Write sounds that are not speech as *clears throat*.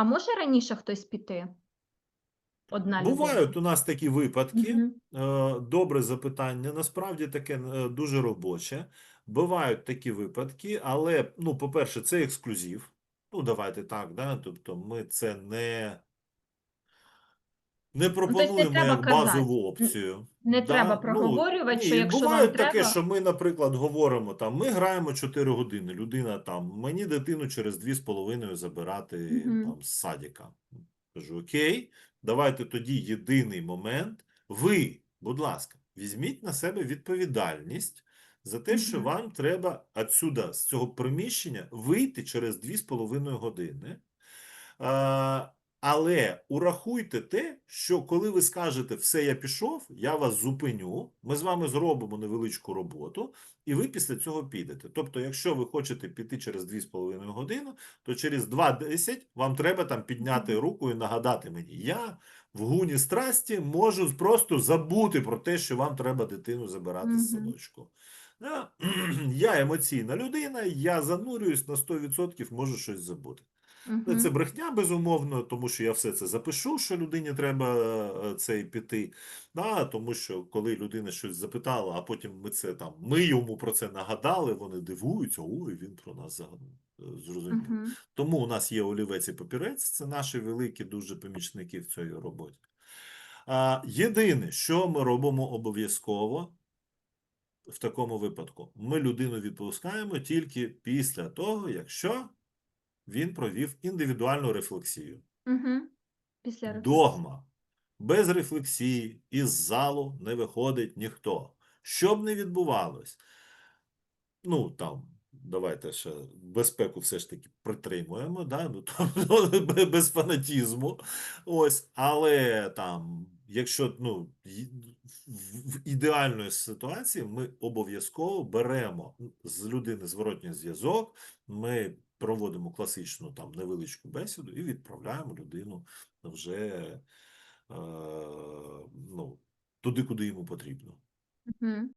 А може раніше хтось піти? Одна людина? Бувають у нас такі випадки. Е, Добре запитання. Насправді таке е, дуже робоче. Бувають такі випадки, але, ну, по-перше, це ексклюзив. Ну, давайте так, да? Тобто ми це не, не тобто не пропонуємо треба як казати. базову опцію. Не Да, треба ну, проговорювати, що ні, якщо буває вам таке, треба. що ми, наприклад, говоримо там, ми граємо 4 години. Людина там, мені дитину через 2,5 забирати Мгм. там з садика. Кажу, окей, давайте тоді єдиний момент. Ви, будь ласка, візьміть на себе відповідальність за те, що вам треба отсюда, з цього приміщення, вийти через 2,5 години. А, але урахуйте те, що коли ви скажете все, я пішов, я вас зупиню, ми з вами зробимо невеличку роботу, і ви після цього підете. Тобто, якщо ви хочете піти через 2,5 години, то через 2.10 вам треба там підняти руку і нагадати мені. Я в гуні страсті можу просто забути про те, що вам треба дитину забирати з садочку. *clears throat* Я емоційна людина, я занурююсь на 100%, можу щось забути. Ну, Це брехня, безумовно, тому що я все це запишу, що людині треба е, цей піти. Да, тому що коли людина щось запитала, а потім ми це там, ми йому про це нагадали, вони дивуються, ой, він про нас заг- е, зрозумів. Мгм. Тому у нас є олівець і папірець, це наші великі дуже помічники в цій роботі. А, єдине, що ми робимо обов'язково в такому випадку, ми людину відпускаємо тільки після того, якщо він провів індивідуальну рефлексію. Мгм. Після рефлексії. Догма. Без рефлексії із залу не виходить ніхто. Що б не відбувалось, ну там, давайте ще безпеку все ж таки притримуємо, да? ну, тобто, *laughs* бе- без фанатізму. Ось, але там, якщо ну, в в ідеальної ситуації ми обов'язково беремо з людини зворотній зв'язок, ми проводимо класичну там невеличку бесіду і відправляємо людину вже е, ну, туди, куди йому потрібно. Мгм.